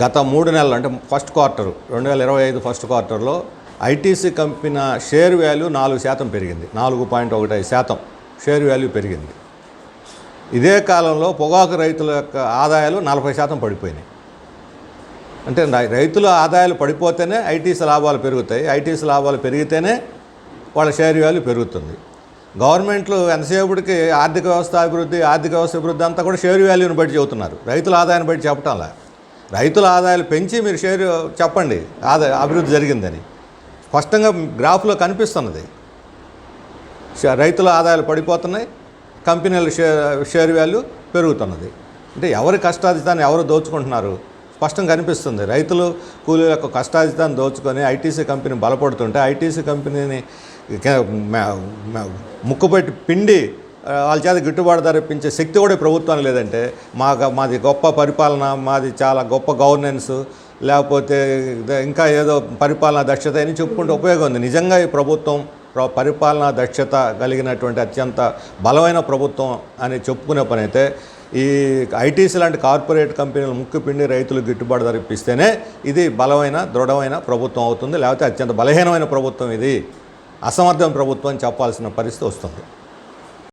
గత మూడు నెలలు అంటే ఫస్ట్ క్వార్టర్ రెండు వేల ఇరవై ఐదు ఫస్ట్ క్వార్టర్లో ఐటీసీ కంపెనీ షేర్ వాల్యూ నాలుగు శాతం పెరిగింది. నాలుగు పాయింట్ ఒకటి ఐదు శాతం షేర్ వాల్యూ పెరిగింది. ఇదే కాలంలో పొగాకు రైతుల యొక్క ఆదాయాలు నలభై శాతం పడిపోయినాయి. అంటే రైతుల ఆదాయాలు పడిపోతేనే ఐటీసీ లాభాలు పెరుగుతాయి. ఐటీసీ లాభాలు పెరిగితేనే వాళ్ళ షేర్ వాల్యూ పెరుగుతుంది. గవర్నమెంట్లు ఎంతసేపటికి ఆర్థిక వ్యవస్థ అభివృద్ధి ఆర్థిక వ్యవస్థ అభివృద్ధి అంతా కూడా షేర్ వాల్యూని బట్టి చెబుతున్నారు. రైతుల ఆదాయాన్ని బట్టి చెప్పటంలా? రైతుల ఆదాయాలు పెంచి మీరు షేర్ చెప్పండి. ఆదాయ అభివృద్ధి జరిగిందని. స్పష్టంగా గ్రాఫ్లో కనిపిస్తున్నది. రైతుల ఆదాయాలు పడిపోతున్నాయి. కంపెనీల షేర్ షేర్ వాల్యూ పెరుగుతున్నది. అంటే ఎవరి కష్టాధితాన్ని ఎవరు దోచుకుంటున్నారు? స్పష్టంగా కనిపిస్తుంది. రైతులు కూలీల యొక్క కష్టాధితాన్ని దోచుకొని ఐటీసీ కంపెనీ బలపడుతుంటే ఐటీసీ కంపెనీని ముక్కుపెట్టి పిండి వాళ్ళ చేత గిట్టుబాటు ధర ఇప్పించే శక్తి కూడా ప్రభుత్వానికి లేదంటే మా మాది గొప్ప పరిపాలన మాది చాలా గొప్ప గవర్నెన్స్ లేకపోతే ఇంకా ఏదో పరిపాలనా దక్షత అని చెప్పుకుంటే ఉపయోగం ఉంది. నిజంగా ఈ ప్రభుత్వం పరిపాలనా దక్షత కలిగినటువంటి అత్యంత బలమైన ప్రభుత్వం అని చెప్పుకునే పని అయితే ఈ ఐటీసీ లాంటి కార్పొరేట్ కంపెనీలు ముక్కు పిండి రైతులు గిట్టుబాటు ధర ఇప్పిస్తేనే ఇది బలమైన దృఢమైన ప్రభుత్వం అవుతుంది లేకపోతే అత్యంత బలహీనమైన ప్రభుత్వం ఇది. అసమర్థం ప్రభుత్వం చెప్పాల్సిన పరిస్థితి వస్తుంది.